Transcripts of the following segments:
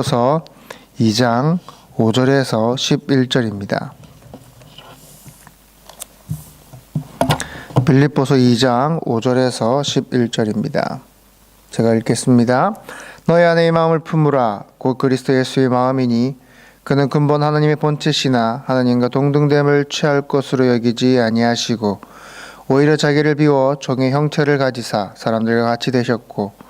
빌립보서 2장 5절에서 11절입니다. 빌립보서 2장 5절에서 11절입니다. 제가 읽겠습니다. 너희 안에 이 마음을 품으라 곧 그리스도 예수의 마음이니 그는 근본 하나님의 본체시나 하나님과 동등됨을 취할 것으로 여기지 아니하시고 오히려 자기를 비워 종의 형체를 가지사 사람들과 같이 되셨고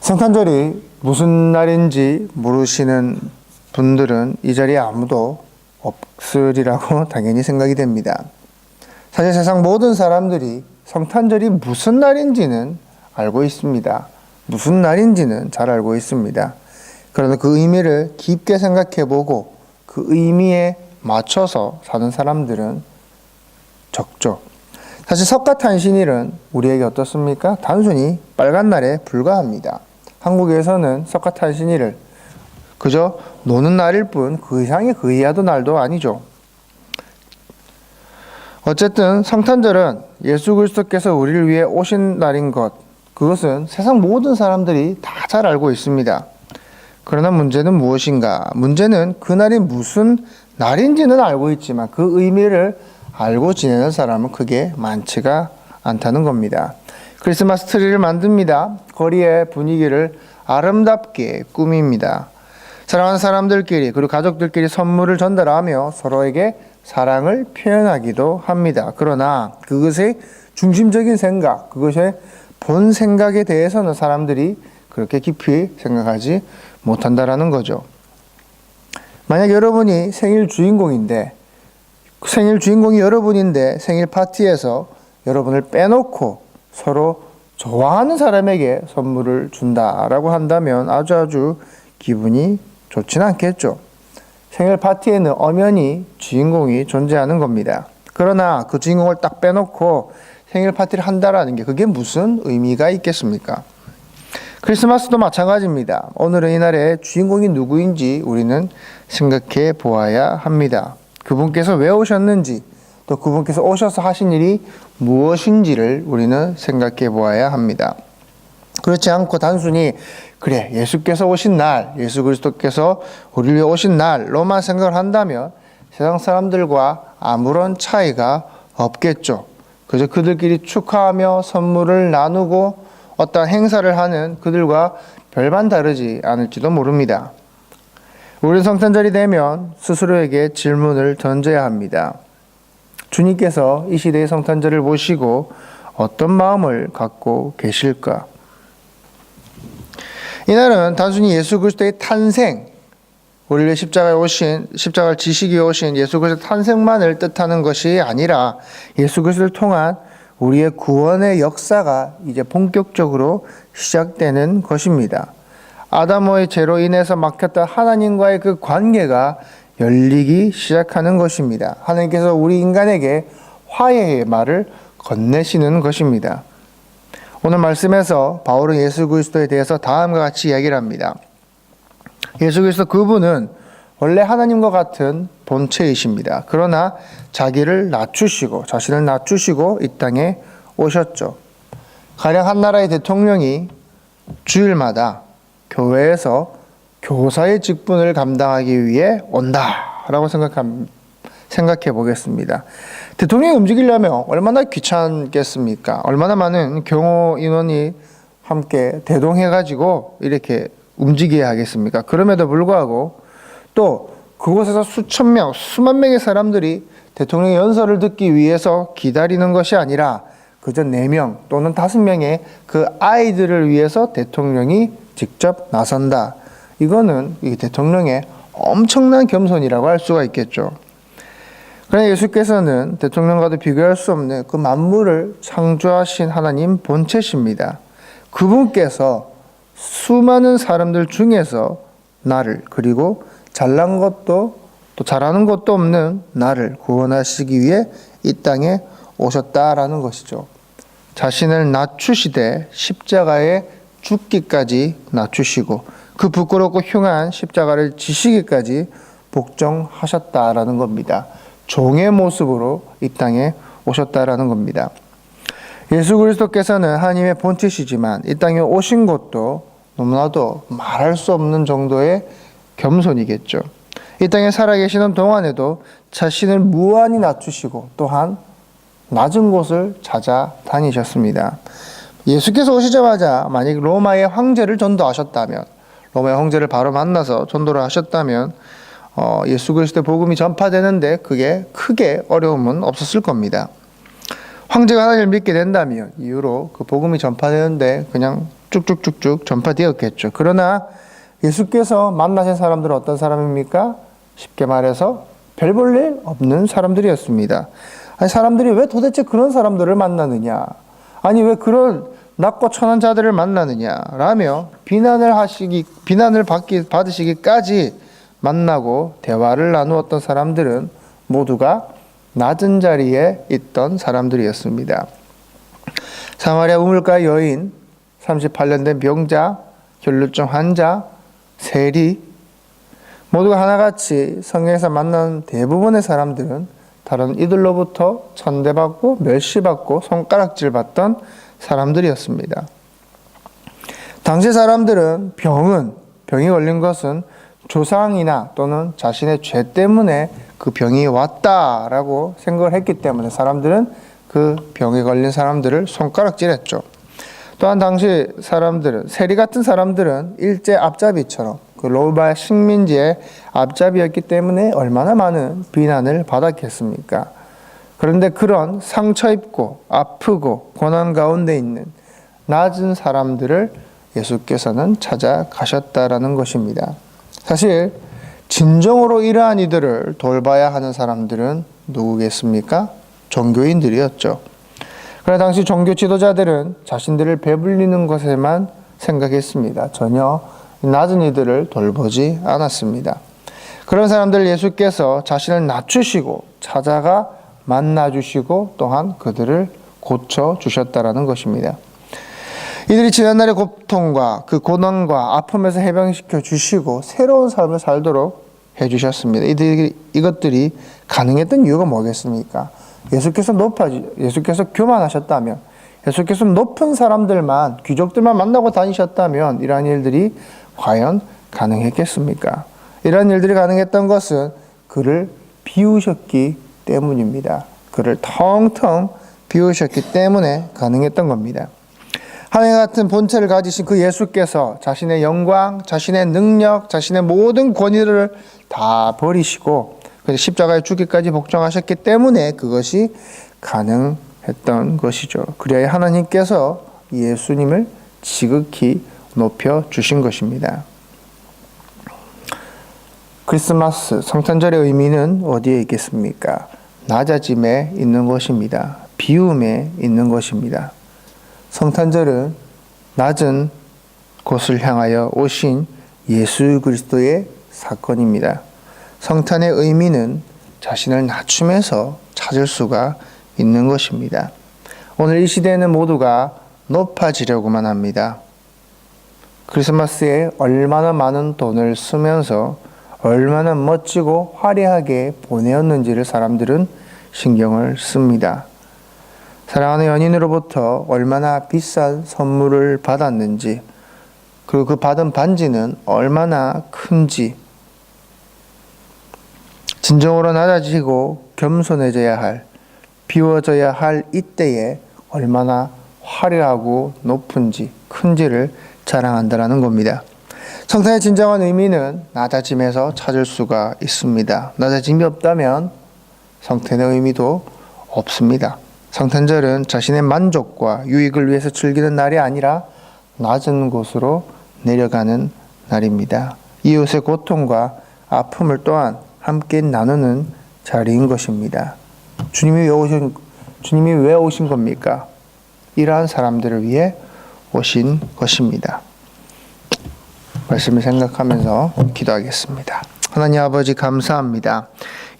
성탄절이 무슨 날인지 모르시는 분들은 이 자리에 아무도 없으리라고 당연히 생각이 됩니다. 사실 세상 모든 사람들이 성탄절이 무슨 날인지는 알고 있습니다. 무슨 날인지는 잘 알고 있습니다. 그러나 그 의미를 깊게 생각해 보고 그 의미에 맞춰서 사는 사람들은 적죠. 사실 석가탄신일은 우리에게 어떻습니까? 단순히 빨간 날에 불과합니다. 한국에서는 석가탄신일을 그저 노는 날일 뿐 그 이상의 그 이하도 날도 아니죠. 어쨌든 성탄절은 예수 그리스도께서 우리를 위해 오신 날인 것 그것은 세상 모든 사람들이 다 잘 알고 있습니다. 그러나 문제는 무엇인가? 문제는 그날이 무슨 날인지는 알고 있지만 그 의미를 알고 지내는 사람은 크게 많지가 않다는 겁니다. 크리스마스 트리를 만듭니다. 거리의 분위기를 아름답게 꾸밉니다. 사랑하는 사람들끼리 그리고 가족들끼리 선물을 전달하며 서로에게 사랑을 표현하기도 합니다. 그러나 그것의 중심적인 생각, 그것의 본 생각에 대해서는 사람들이 그렇게 깊이 생각하지 못한다라는 거죠. 만약 여러분이 생일 주인공인데 생일 주인공이 여러분인데 생일 파티에서 여러분을 빼놓고 서로 좋아하는 사람에게 선물을 준다라고 한다면 아주 아주 기분이 좋지는 않겠죠. 생일 파티에는 엄연히 주인공이 존재하는 겁니다. 그러나 그 주인공을 딱 빼놓고 생일 파티를 한다라는 게 그게 무슨 의미가 있겠습니까? 크리스마스도 마찬가지입니다. 오늘은 이날의 주인공이 누구인지 우리는 생각해 보아야 합니다. 그분께서 왜 오셨는지 또 그분께서 오셔서 하신 일이 무엇인지를 우리는 생각해 보아야 합니다. 그렇지 않고 단순히 그래 예수께서 오신 날 예수 그리스도께서 우리를 위해 오신 날로만 생각을 한다면 세상 사람들과 아무런 차이가 없겠죠. 그저 그들끼리 축하하며 선물을 나누고 어떤 행사를 하는 그들과 별반 다르지 않을지도 모릅니다. 우리 성탄절이 되면 스스로에게 질문을 던져야 합니다. 주님께서 이 시대의 성탄절을 보시고 어떤 마음을 갖고 계실까? 이날은 단순히 예수 그리스도의 탄생, 우리를 십자가에 오신 십자가를 지시기 오신 예수 그리스도 탄생만을 뜻하는 것이 아니라 예수 그리스도를 통한 우리의 구원의 역사가 이제 본격적으로 시작되는 것입니다. 아담의 죄로 인해서 막혔던 하나님과의 그 관계가 열리기 시작하는 것입니다. 하나님께서 우리 인간에게 화해의 말을 건네시는 것입니다. 오늘 말씀에서 바울은 예수 그리스도에 대해서 다음과 같이 이야기를 합니다. 예수 그리스도 그분은 원래 하나님과 같은 본체이십니다. 그러나 자기를 낮추시고 자신을 낮추시고 이 땅에 오셨죠. 가령 한 나라의 대통령이 주일마다 교회에서 교사의 직분을 감당하기 위해 온다라고 생각해 보겠습니다. 대통령이 움직이려면 얼마나 귀찮겠습니까? 얼마나 많은 경호 인원이 함께 대동해가지고 이렇게 움직여야 하겠습니까? 그럼에도 불구하고 또 그곳에서 수천 명, 수만 명의 사람들이 대통령의 연설을 듣기 위해서 기다리는 것이 아니라 그저 네명 또는 다섯 명의 그 아이들을 위해서 대통령이 직접 나선다. 이거는 이 대통령의 엄청난 겸손이라고 할 수가 있겠죠. 그러나 예수께서는 대통령과도 비교할 수 없는 그 만물을 창조하신 하나님 본체십니다. 그분께서 수많은 사람들 중에서 나를 그리고 잘난 것도 또 잘하는 것도 없는 나를 구원하시기 위해 이 땅에 오셨다라는 것이죠. 자신을 낮추시되 십자가에 죽기까지 낮추시고 그 부끄럽고 흉한 십자가를 지시기까지 복종하셨다라는 겁니다. 종의 모습으로 이 땅에 오셨다라는 겁니다. 예수 그리스도께서는 하나님의 본체시지만 이 땅에 오신 것도 너무나도 말할 수 없는 정도의 겸손이겠죠. 이 땅에 살아계시는 동안에도 자신을 무한히 낮추시고 또한 낮은 곳을 찾아다니셨습니다. 예수께서 오시자마자 만약 로마의 황제를 전도하셨다면 로마의 황제를 바로 만나서 전도를 하셨다면 어, 예수 그리스도의 복음이 전파되는데 그게 크게 어려움은 없었을 겁니다. 황제가 하나님을 믿게 된다면 이후로 그 복음이 전파되는데 그냥 쭉쭉쭉쭉 전파되었겠죠. 그러나 예수께서 만나신 사람들은 어떤 사람입니까? 쉽게 말해서 별 볼 일 없는 사람들이었습니다. 아니 사람들이 왜 도대체 그런 사람들을 만나느냐? 아니 왜 그런 낮고 천한 자들을 만나느냐라며 비난을 하시기 비난을 받기 받으시기까지 만나고 대화를 나누었던 사람들은 모두가 낮은 자리에 있던 사람들이었습니다. 사마리아 우물가 여인, 38년 된 병자, 혈루증 환자, 세리 모두가 하나같이 성경에서 만난 대부분의 사람들은 다른 이들로부터 천대받고 멸시받고 손가락질 받던 사람들이었습니다. 당시 사람들은 병은 병이 걸린 것은 조상이나 또는 자신의 죄 때문에 그 병이 왔다라고 생각을 했기 때문에 사람들은 그 병에 걸린 사람들을 손가락질했죠. 또한 당시 사람들은 세리 같은 사람들은 일제 앞잡이처럼 그 로마 식민지의 앞잡이였기 때문에 얼마나 많은 비난을 받았겠습니까? 그런데 그런 상처 입고 아프고 고난 가운데 있는 낮은 사람들을 예수께서는 찾아가셨다라는 것입니다. 사실 진정으로 이러한 이들을 돌봐야 하는 사람들은 누구겠습니까? 종교인들이었죠. 그러나 당시 종교 지도자들은 자신들을 배불리는 것에만 생각했습니다. 전혀 낮은 이들을 돌보지 않았습니다. 그런 사람들 예수께서 자신을 낮추시고 찾아가 만나 주시고 또한 그들을 고쳐 주셨다라는 것입니다. 이들이 지난날의 고통과 그 고난과 아픔에서 해방시켜 주시고 새로운 삶을 살도록 해 주셨습니다. 이들이 이것들이 가능했던 이유가 뭐겠습니까? 예수께서 높아지 예수께서 교만하셨다면 예수께서 높은 사람들만 귀족들만 만나고 다니셨다면 이러한 일들이 과연 가능했겠습니까? 이러한 일들이 가능했던 것은 그를 비우셨기 때문입니다. 그를 텅텅 비우셨기 때문에 가능했던 겁니다. 하늘 같은 본체를 가지신 그 예수께서 자신의 영광, 자신의 능력, 자신의 모든 권위를 다 버리시고 십자가에 죽기까지 복종하셨기 때문에 그것이 가능했던 것이죠. 그래야 하나님께서 예수님을 지극히 높여 주신 것입니다. 크리스마스 성탄절의 의미는 어디에 있겠습니까? 낮아짐에 있는 것입니다. 비움에 있는 것입니다. 성탄절은 낮은 곳을 향하여 오신 예수 그리스도의 사건입니다. 성탄의 의미는 자신을 낮춤에서 찾을 수가 있는 것입니다. 오늘 이 시대에는 모두가 높아지려고만 합니다. 크리스마스에 얼마나 많은 돈을 쓰면서 얼마나 멋지고 화려하게 보내었는지를 사람들은 신경을 씁니다. 사랑하는 연인으로부터 얼마나 비싼 선물을 받았는지, 그리고 그 받은 반지는 얼마나 큰지, 진정으로 낮아지고 겸손해져야 할, 비워져야 할 이때에 얼마나 화려하고 높은지, 큰지를 자랑한다라는 겁니다. 성탄의 진정한 의미는 낮아짐에서 찾을 수가 있습니다. 낮아짐이 없다면 성탄의 의미도 없습니다. 성탄절은 자신의 만족과 유익을 위해서 즐기는 날이 아니라 낮은 곳으로 내려가는 날입니다. 이웃의 고통과 아픔을 또한 함께 나누는 자리인 것입니다. 주님이 왜 오신 주님이 왜 오신 겁니까? 이러한 사람들을 위해 오신 것입니다. 말씀을 생각하면서 기도하겠습니다. 하나님 아버지 감사합니다.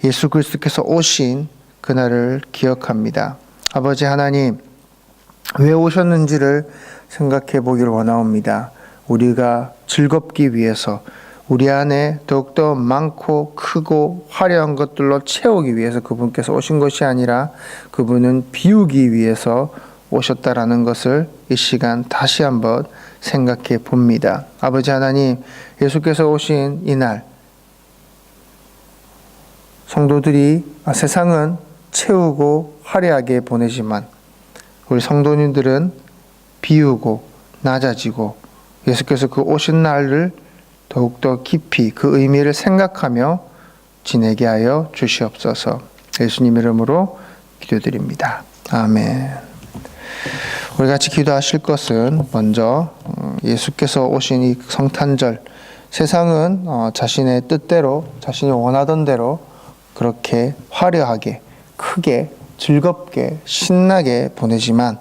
예수 그리스도께서 오신 그날을 기억합니다. 아버지 하나님 왜 오셨는지를 생각해 보기를 원하옵니다. 우리가 즐겁기 위해서 우리 안에 더욱더 많고 크고 화려한 것들로 채우기 위해서 그분께서 오신 것이 아니라 그분은 비우기 위해서 오셨다라는 것을 이 시간 다시 한번 생각해 봅니다. 아버지 하나님, 예수께서 오신 이날, 성도들이 아, 세상은 채우고 화려하게 보내지만 우리 성도님들은 비우고 낮아지고 예수께서 그 오신 날을 더욱더 깊이 그 의미를 생각하며 지내게 하여 주시옵소서. 예수님 이름으로 기도드립니다. 아멘. 우리 같이 기도하실 것은 먼저 어, 예수께서 오신 이 성탄절 세상은 어, 자신의 뜻대로 자신이 원하던 대로 그렇게 화려하게 크게 즐겁게 신나게 보내지만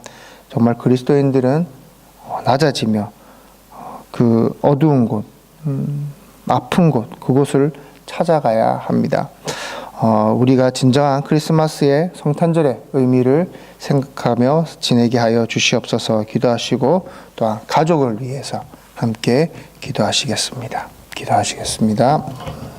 정말 그리스도인들은 어, 낮아지며 어, 그 어두운 곳, 음, 아픈 곳 그곳을 찾아가야 합니다. 어, 우리가 진정한 크리스마스의 성탄절의 의미를 생각하며 지내게 하여 주시옵소서 기도하시고 또한 가족을 위해서 함께 기도하시겠습니다. 기도하시겠습니다.